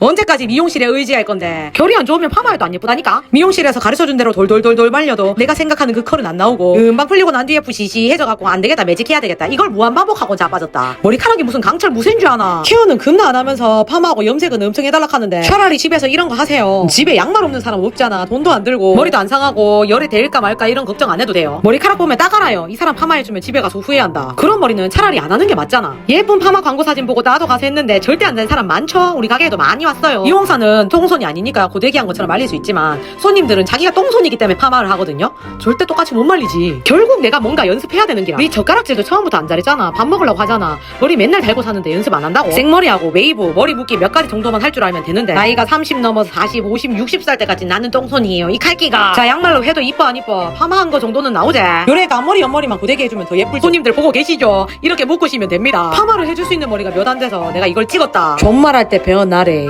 언제까지 미용실에 의지할 건데? 결이 안 좋으면 파마해도 안 예쁘다니까? 미용실에서 가르쳐준 대로 돌돌돌돌 말려도 내가 생각하는 그 컬은 안 나오고 금방 풀리고 난 뒤에 부시시해져갖고 안 되겠다 매직해야 되겠다. 이걸 무한 반복하고 자빠졌다. 머리카락이 무슨 강철 무쇠인 줄 아나? 케어는 금나 안 하면서 파마하고 염색은 엄청 해달라 하는데 차라리 집에서 이런 거 하세요. 집에 양말 없는 사람 없잖아. 돈도 안 들고. 머리도 안 상하고 열에 데일까 말까 이런 걱정 안 해도 돼요. 머리카락 보면 딱 알아요. 이 사람 파마해주면 집에 가서 후회한다. 그런 머리는 차라리 안 하는 게 맞잖아. 예쁜 파마 광고 사진 보고 나도 가서 했는데 절대 안 되는 사람 많죠? 우리 가게에도 많이 왔어요. 이홍사는 똥손이 아니니까 고데기한 것처럼 말릴 수 있지만 손님들은 자기가 똥손이기 때문에 파마를 하거든요. 절대 똑같이 못 말리지. 결국 내가 뭔가 연습해야 되는 기라. 우리 젓가락질도 처음부터 안 잘했잖아. 밥 먹으려고 하잖아. 머리 맨날 달고 사는데 연습 안 한다고? 생머리하고 웨이브 머리 묶기 몇 가지 정도만 할 줄 알면 되는데. 나이가 30 넘어서 40 50 60살 때까지 나는 똥손이에요. 이 칼기가. 자 양말로 해도 이뻐 안 이뻐? 파마한 거 정도는 나오지. 요래가 앞머리 옆머리만 고데기 해주면 더 예쁠 손님들 보고 계시죠? 이렇게 묶으시면 됩니다. 파마를 해줄 수 있는 머리가 몇 안 돼서 내가 이걸 찍었다. 존말할 때 배운 나래